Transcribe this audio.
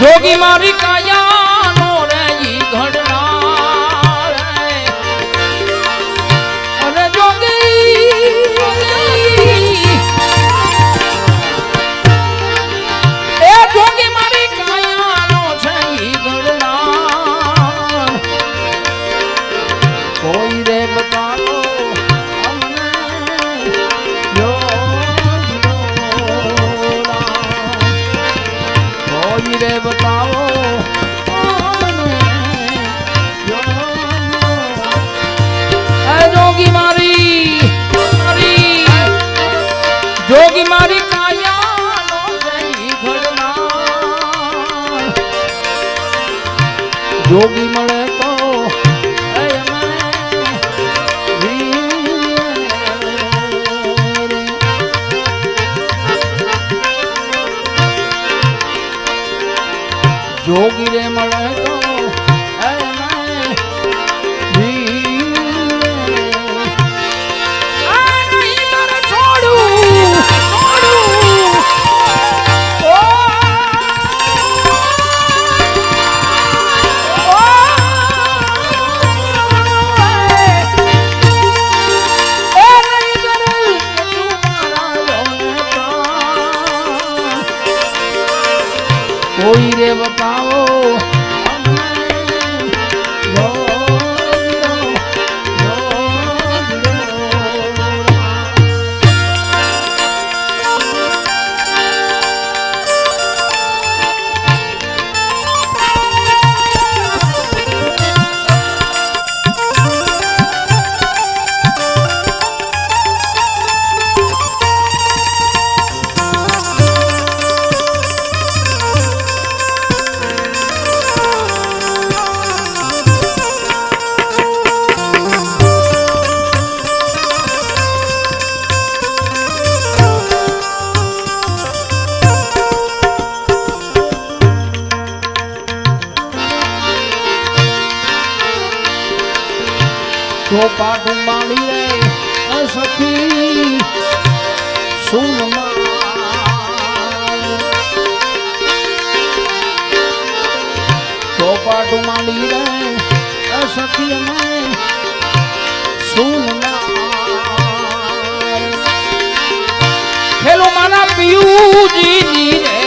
જોગી મારી કાયા ઈ મારી જોગી મળે તો જોગી રે મળે જો પાઠ માણી રે અસખી સુન ચોપાટ માંડી રે અસખી અમે મારા પિયુજી રે